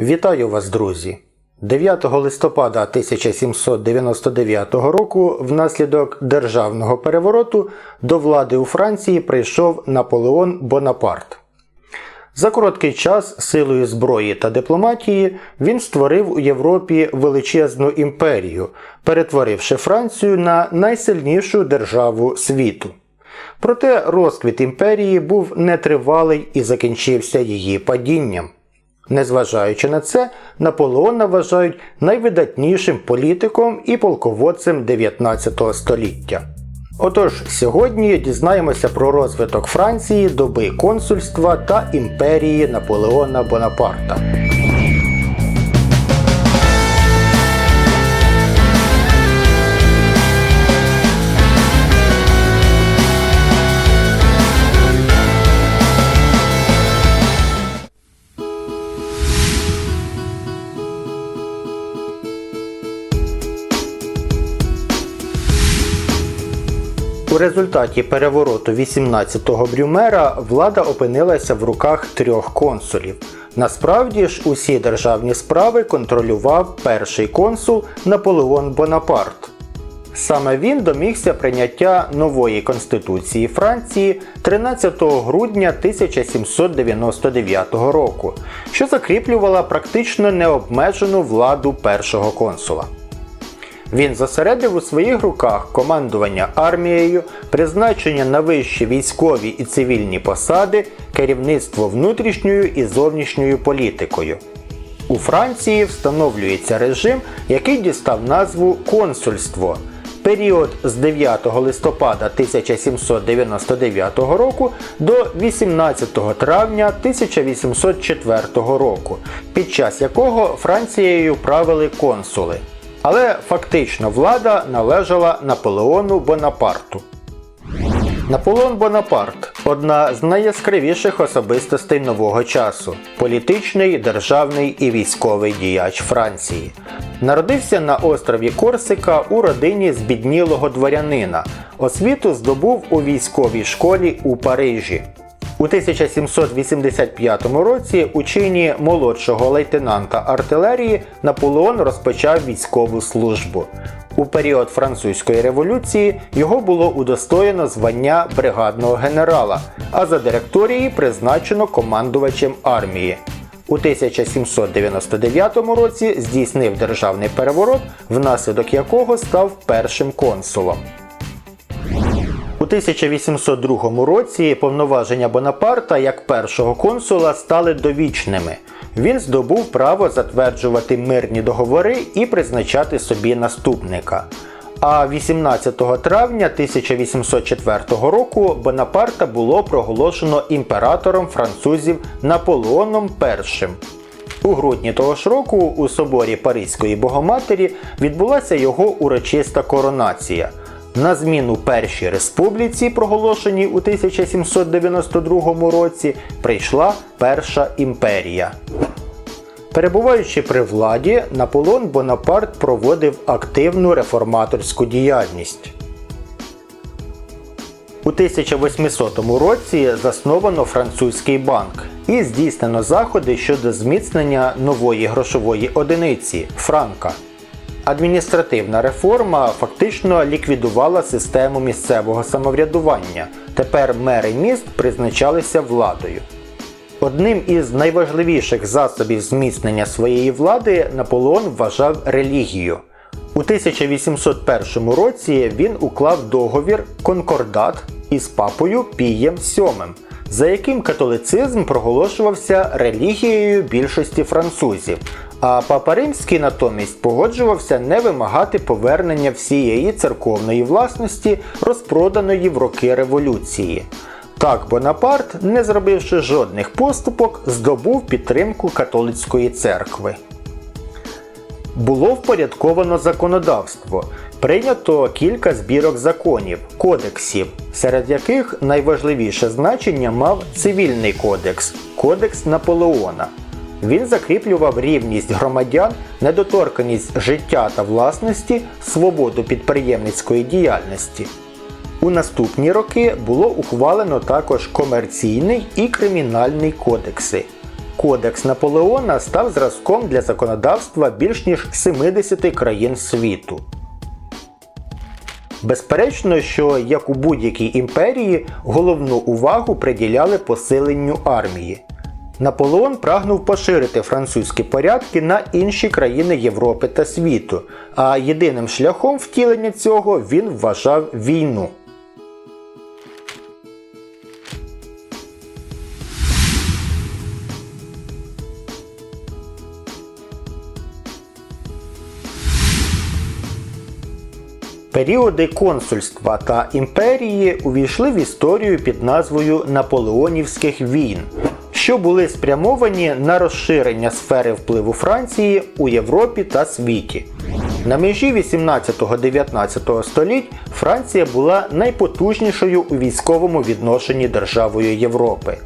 Вітаю вас, друзі! 9 листопада 1799 року внаслідок державного перевороту до влади у Франції прийшов Наполеон Бонапарт. За короткий час силою зброї та дипломатії він створив у Європі величезну імперію, перетворивши Францію на найсильнішу державу світу. Проте розквіт імперії був нетривалий і закінчився її падінням. Незважаючи на це, Наполеона вважають найвидатнішим політиком і полководцем 19 століття. Отож, сьогодні дізнаємося про розвиток Франції, доби консульства та імперії Наполеона Бонапарта. У результаті перевороту 18-го Брюмера влада опинилася в руках трьох консулів. Насправді ж усі державні справи контролював перший консул Наполеон Бонапарт. Саме він домігся прийняття нової конституції Франції 13 грудня 1799 року, що закріплювала практично необмежену владу першого консула. Він зосередив у своїх руках командування армією, призначення на вищі військові і цивільні посади, керівництво внутрішньою і зовнішньою політикою. У Франції встановлюється режим, який дістав назву консульство. Період з 9 листопада 1799 року до 18 травня 1804 року, під час якого Францією правили консули. Але фактично влада належала Наполеону Бонапарту. Наполеон Бонапарт одна з найяскравіших особистостей нового часу політичний, державний і військовий діяч Франції. Народився на острові Корсика у родині збіднілого дворянина. Освіту здобув у військовій школі у Парижі. У 1785 році у чині молодшого лейтенанта артилерії Наполеон розпочав військову службу. У період французької революції його було удостоєно звання бригадного генерала, а за директорії призначено командувачем армії. У 1799 році здійснив державний переворот, внаслідок якого став першим консулом. У 1802 році повноваження Бонапарта як першого консула стали довічними. Він здобув право затверджувати мирні договори і призначати собі наступника. А 18 травня 1804 року Бонапарта було проголошено імператором французів Наполеоном І. У грудні того ж року у соборі Паризької Богоматері відбулася його урочиста коронація. На зміну Першій республіці, проголошеній у 1792 році, прийшла Перша імперія. Перебуваючи при владі, Наполеон Бонапарт проводив активну реформаторську діяльність. У 1800 році засновано французький банк і здійснено заходи щодо зміцнення нової грошової одиниці франка. Адміністративна реформа фактично ліквідувала систему місцевого самоврядування. Тепер мери міст призначалися владою. Одним із найважливіших засобів зміцнення своєї влади Наполеон вважав релігію. У 1801 році він уклав договір Конкордат із папою Пієм VII, за яким католицизм проголошувався релігією більшості французів, а папа Римський натомість погоджувався не вимагати повернення всієї церковної власності, розпроданої в роки революції. Так Бонапарт, не зробивши жодних поступок, здобув підтримку католицької церкви. Було впорядковано законодавство. Прийнято кілька збірок законів, кодексів, серед яких найважливіше значення мав цивільний кодекс Кодекс Наполеона. Він закріплював рівність громадян, недоторканість життя та власності, свободу підприємницької діяльності. У наступні роки було ухвалено також комерційний і кримінальний кодекси. Кодекс Наполеона став зразком для законодавства більш ніж 70 країн світу. Безперечно, що як у будь-якій імперії головну увагу приділяли посиленню армії. Наполеон прагнув поширити французькі порядки на інші країни Європи та світу, а єдиним шляхом втілення цього він вважав війну. Періоди консульства та імперії увійшли в історію під назвою Наполеонівських війн, що були спрямовані на розширення сфери впливу Франції у Європі та світі. На межі 18-19 століть Франція була найпотужнішою у військовому відношенні державою Європи.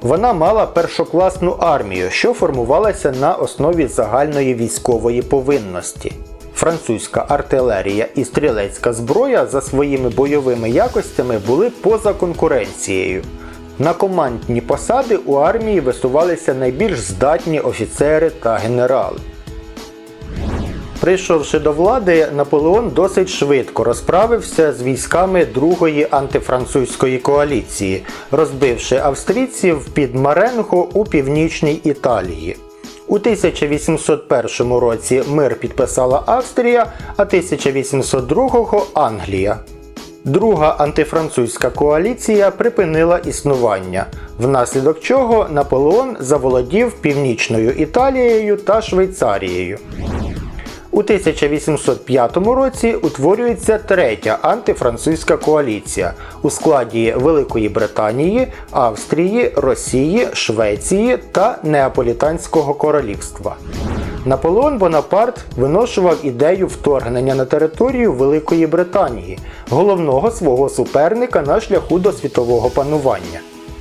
Вона мала першокласну армію, що формувалася на основі загальної військової повинності. Французька артилерія і стрілецька зброя за своїми бойовими якостями були поза конкуренцією. На командні посади у армії висувалися найбільш здатні офіцери та генерали. Прийшовши до влади, Наполеон досить швидко розправився з військами Другої антифранцузької коаліції, розбивши австрійців під Маренго у північній Італії. У 1801 році мир підписала Австрія, а 1802 Англія. Друга антифранцузька коаліція припинила існування, внаслідок чого Наполеон заволодів північною Італією та Швейцарією. У 1805 році утворюється третя антифранцузька коаліція у складі Великої Британії, Австрії, Росії, Швеції та Неаполітанського королівства. Наполеон Бонапарт виношував ідею вторгнення на територію Великої Британії, головного свого суперника на шляху до світового панування.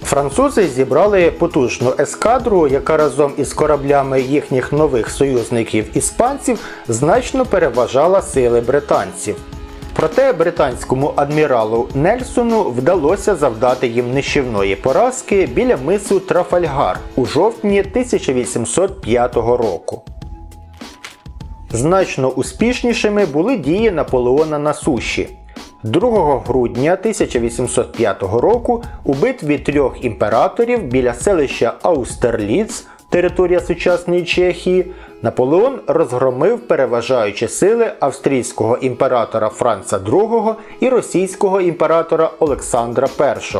Французи зібрали потужну ескадру, яка разом із кораблями їхніх нових союзників іспанців значно переважала сили британців. Проте британському адміралу Нельсону вдалося завдати їм нищівної поразки біля мису Трафальгар у жовтні 1805 року. Значно успішнішими були дії Наполеона на суші. 2 грудня 1805 року у битві трьох імператорів біля селища Аустерліц, територія сучасної Чехії, Наполеон розгромив переважаючі сили австрійського імператора Франца II і російського імператора Олександра І.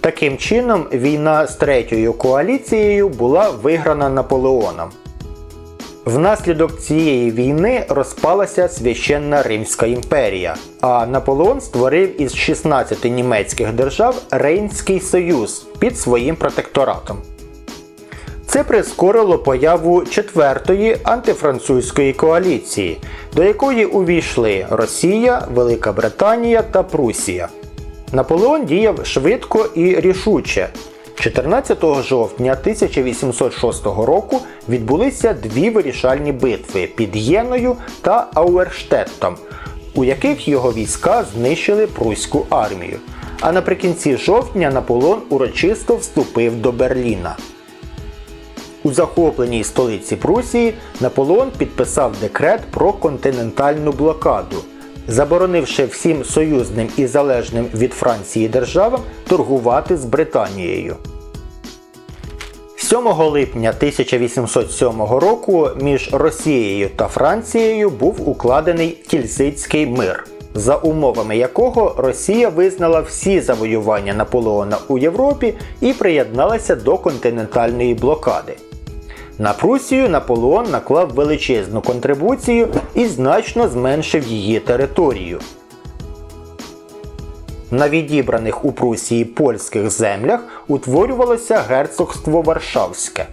Таким чином, війна з третьою коаліцією була виграна Наполеоном. Внаслідок цієї війни розпалася священна Римська імперія, а Наполеон створив із 16 німецьких держав Рейнський Союз під своїм протекторатом. Це прискорило появу четвертої антифранцузької коаліції, до якої увійшли Росія, Велика Британія та Прусія. Наполеон діяв швидко і рішуче. 14 жовтня 1806 року відбулися дві вирішальні битви під Єною та Ауерштеттом, у яких його війська знищили пруську армію. А наприкінці жовтня Наполеон урочисто вступив до Берліна. У захопленій столиці Прусії Наполеон підписав декрет про континентальну блокаду, заборонивши всім союзним і залежним від Франції державам торгувати з Британією. 7 липня 1807 року між Росією та Францією був укладений Тільзитський мир, за умовами якого Росія визнала всі завоювання Наполеона у Європі і приєдналася до континентальної блокади. На Прусію Наполеон наклав величезну контрибуцію і значно зменшив її територію. На відібраних у Прусії польських землях утворювалося герцогство Варшавське.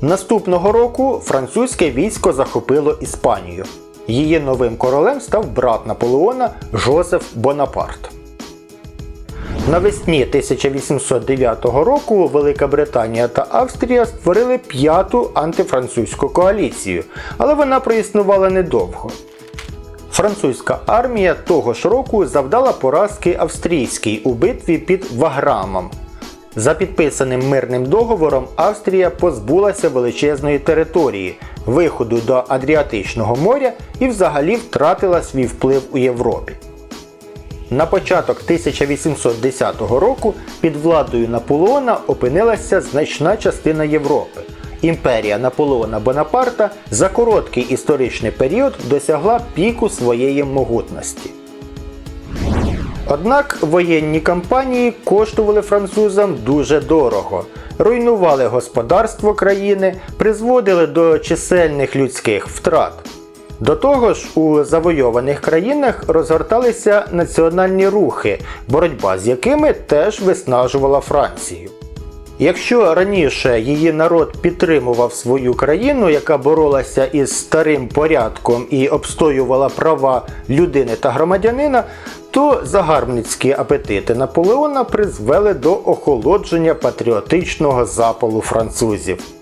Наступного року французьке військо захопило Іспанію. Її новим королем став брат Наполеона Жозеф Бонапарт. Навесні 1809 року Велика Британія та Австрія створили п'яту антифранцузьку коаліцію, але вона проіснувала недовго. Французька армія того ж року завдала поразки австрійській у битві під Ваграмом. За підписаним мирним договором Австрія позбулася величезної території, виходу до Адріатичного моря і взагалі втратила свій вплив у Європі. На початок 1810 року під владою Наполеона опинилася значна частина Європи. Імперія Наполеона Бонапарта за короткий історичний період досягла піку своєї могутності. Однак воєнні кампанії коштували французам дуже дорого, руйнували господарство країни, призводили до чисельних людських втрат. До того ж, у завойованих країнах розгорталися національні рухи, боротьба з якими теж виснажувала Францію. Якщо раніше її народ підтримував свою країну, яка боролася із старим порядком і обстоювала права людини та громадянина, то загарбницькі апетити Наполеона призвели до охолодження патріотичного запалу французів.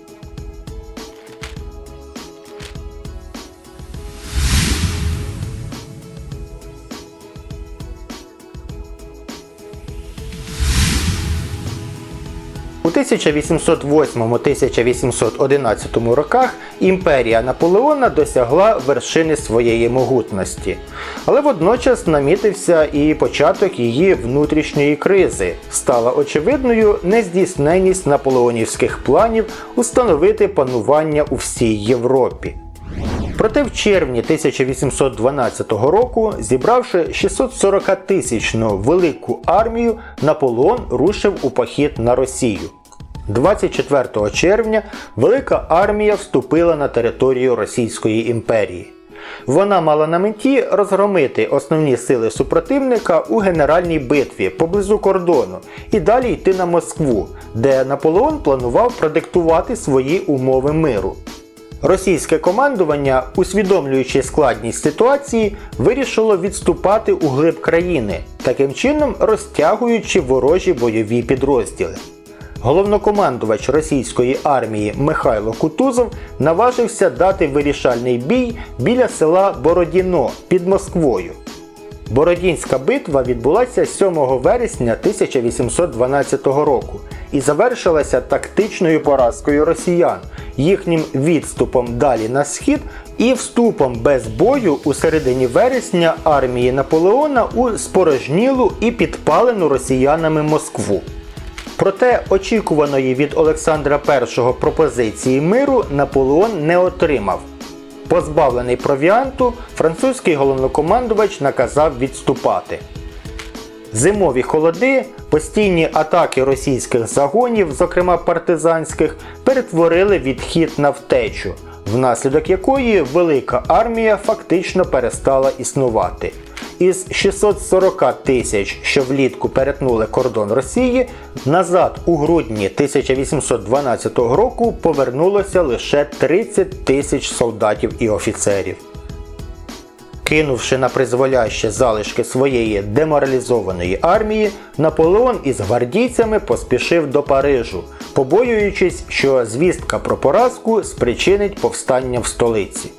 1808-1811 роках імперія Наполеона досягла вершини своєї могутності, але водночас намітився і початок її внутрішньої кризи. Стала очевидною нездійсненість наполеонівських планів установити панування у всій Європі. Проте в червні 1812 року, зібравши 640-тисячну велику армію, Наполеон рушив у похід на Росію. 24 червня Велика армія вступила на територію Російської імперії. Вона мала на меті розгромити основні сили супротивника у генеральній битві поблизу кордону і далі йти на Москву, де Наполеон планував продиктувати свої умови миру. Російське командування, усвідомлюючи складність ситуації, вирішило відступати у глиб країни, таким чином розтягуючи ворожі бойові підрозділи. Головнокомандувач російської армії Михайло Кутузов наважився дати вирішальний бій біля села Бородіно під Москвою. Бородінська битва відбулася 7 вересня 1812 року і завершилася тактичною поразкою росіян, їхнім відступом далі на схід і вступом без бою у середині вересня армії Наполеона у спорожнілу і підпалену росіянами Москву. Проте очікуваної від Олександра І пропозиції миру Наполеон не отримав. Позбавлений провіанту, французький головнокомандувач наказав відступати. Зимові холоди, постійні атаки російських загонів, зокрема партизанських, перетворили відхід на втечу, внаслідок якої велика армія фактично перестала існувати. Із 640 тисяч, що влітку перетнули кордон Росії, назад у грудні 1812 року повернулося лише 30 тисяч солдатів і офіцерів. Кинувши на призволяще залишки своєї деморалізованої армії, Наполеон із гвардійцями поспішив до Парижу, побоюючись, що звістка про поразку спричинить повстання в столиці.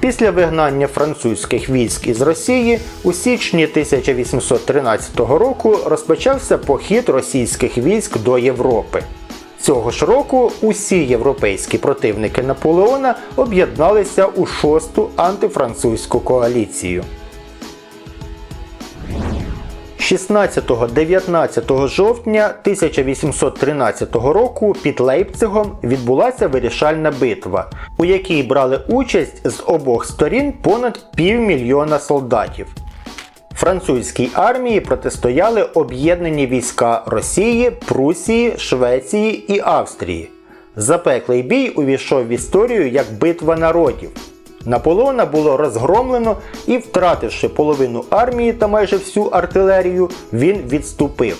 Після вигнання французьких військ із Росії у січні 1813 року розпочався похід російських військ до Європи. Цього ж року усі європейські противники Наполеона об'єдналися у шосту антифранцузьку коаліцію. 16-19 жовтня 1813 року під Лейпцигом відбулася вирішальна битва, у якій брали участь з обох сторін понад півмільйона солдатів. Французькій армії протистояли об'єднані війська Росії, Прусії, Швеції і Австрії. Запеклий бій увійшов в історію як битва народів. Наполеона було розгромлено і, втративши половину армії та майже всю артилерію, він відступив.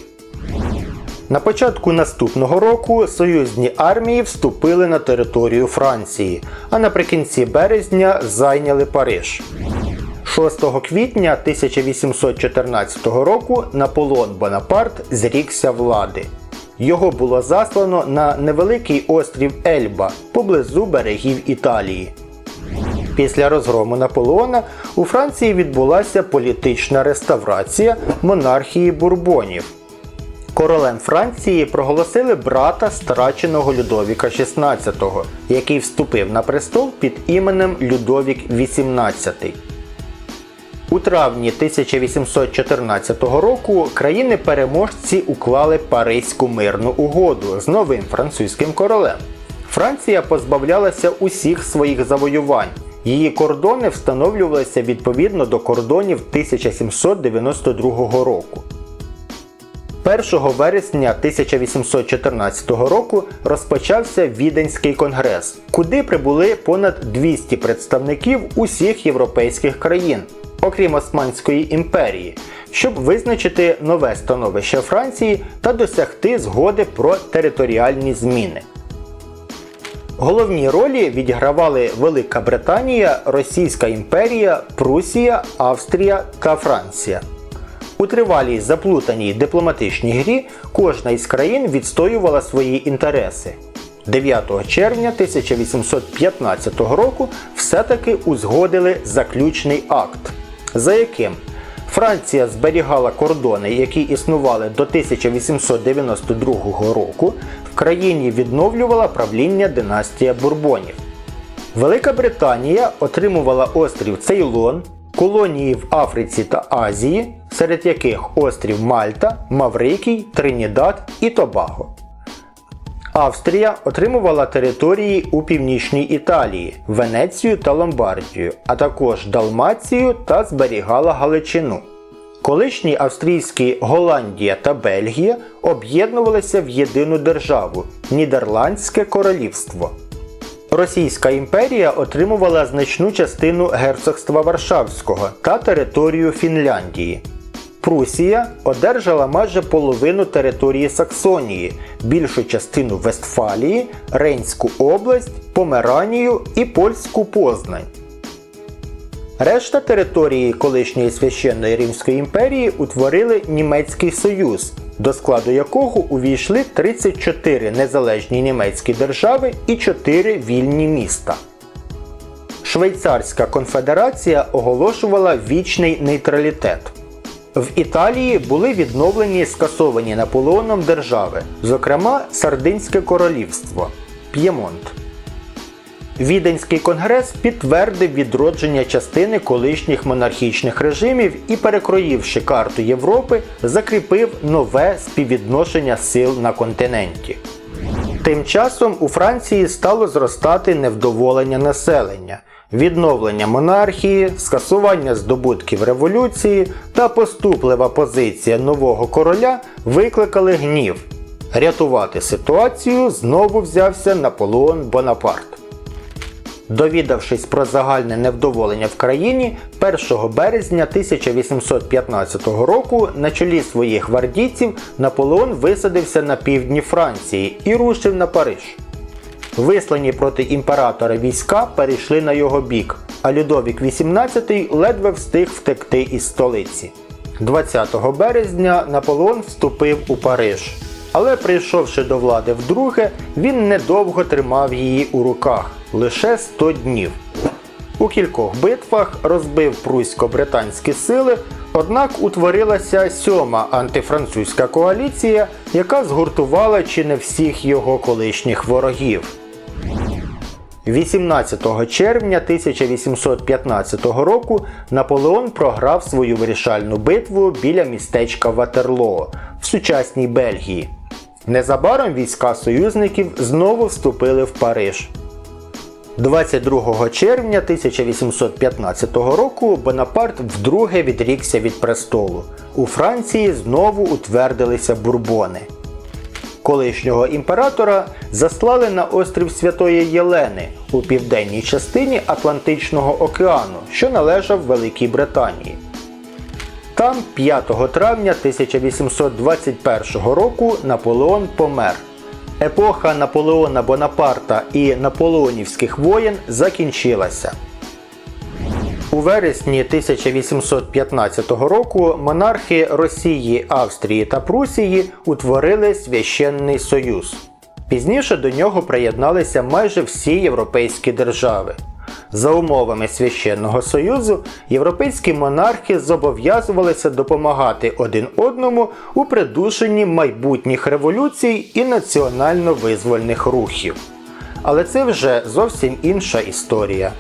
На початку наступного року союзні армії вступили на територію Франції, а наприкінці березня зайняли Париж. 6 квітня 1814 року Наполеон Бонапарт зрікся влади. Його було заслано на невеликий острів Ельба поблизу берегів Італії. Після розгрому Наполеона у Франції відбулася політична реставрація монархії бурбонів. Королем Франції проголосили брата страченого Людовіка XVI, який вступив на престол під іменем Людовік XVIII. У травні 1814 року країни-переможці уклали Паризьку мирну угоду з новим французьким королем. Франція позбавлялася усіх своїх завоювань. Її кордони встановлювалися відповідно до кордонів 1792 року. 1 вересня 1814 року розпочався Віденський конгрес, куди прибули понад 200 представників усіх європейських країн, окрім Османської імперії, щоб визначити нове становище Франції та досягти згоди про територіальні зміни. Головні ролі відігравали Велика Британія, Російська імперія, Прусія, Австрія та Франція. У тривалій заплутаній дипломатичній грі кожна із країн відстоювала свої інтереси. 9 червня 1815 року все-таки узгодили заключний акт, за яким Франція зберігала кордони, які існували до 1892 року, в країні відновлювала правління династія Бурбонів. Велика Британія отримувала острів Цейлон, колонії в Африці та Азії, серед яких острів Мальта, Маврикій, Тринідад і Тобаго. Австрія отримувала території у північній Італії, Венецію та Ломбардію, а також Далмацію та зберігала Галичину. Колишні австрійські Голландія та Бельгія об'єднувалися в єдину державу Нідерландське королівство. Російська імперія отримувала значну частину герцогства Варшавського та територію Фінляндії. Прусія одержала майже половину території Саксонії, більшу частину Вестфалії, Рейнську область, Померанію і польську Познань. Решта території колишньої священної Римської імперії утворили Німецький Союз, до складу якого увійшли 34 незалежні німецькі держави і 4 вільні міста. Швейцарська конфедерація оголошувала вічний нейтралітет. В Італії були відновлені скасовані Наполеоном держави, зокрема Сардинське королівство П'ємонт. Віденський конгрес підтвердив відродження частини колишніх монархічних режимів і, перекроївши карту Європи, закріпив нове співвідношення сил на континенті. Тим часом у Франції стало зростати невдоволення населення, відновлення монархії, скасування здобутків революції та поступлива позиція нового короля викликали гнів. Рятувати ситуацію знову взявся Наполеон Бонапарт. Довідавшись про загальне невдоволення в країні, 1 березня 1815 року на чолі своїх гвардійців Наполеон висадився на півдні Франції і рушив на Париж. Вислані проти імператора війська перейшли на його бік, а Людовік XVIII ледве встиг втекти із столиці. 20 березня Наполеон вступив у Париж. Але прийшовши до влади вдруге, він недовго тримав її у руках лише 100 днів. У кількох битвах розбив прусько-британські сили, однак утворилася сьома антифранцузька коаліція, яка згуртувала чи не всіх його колишніх ворогів. 18 червня 1815 року Наполеон програв свою вирішальну битву біля містечка Ватерлоо в сучасній Бельгії. Незабаром війська союзників знову вступили в Париж. 22 червня 1815 року Бонапарт вдруге відрікся від престолу. У Франції знову утвердилися бурбони. Колишнього імператора заслали на острів Святої Єлени у південній частині Атлантичного океану, що належав Великій Британії. Там 5 травня 1821 року Наполеон помер. Епоха Наполеона Бонапарта і наполеонівських воєн закінчилася. У вересні 1815 року монархи Росії, Австрії та Прусії утворили Священний Союз. Пізніше до нього приєдналися майже всі європейські держави. За умовами священного союзу європейські монархи зобов'язувалися допомагати один одному у придушенні майбутніх революцій і національно-визвольних рухів. Але це вже зовсім інша історія.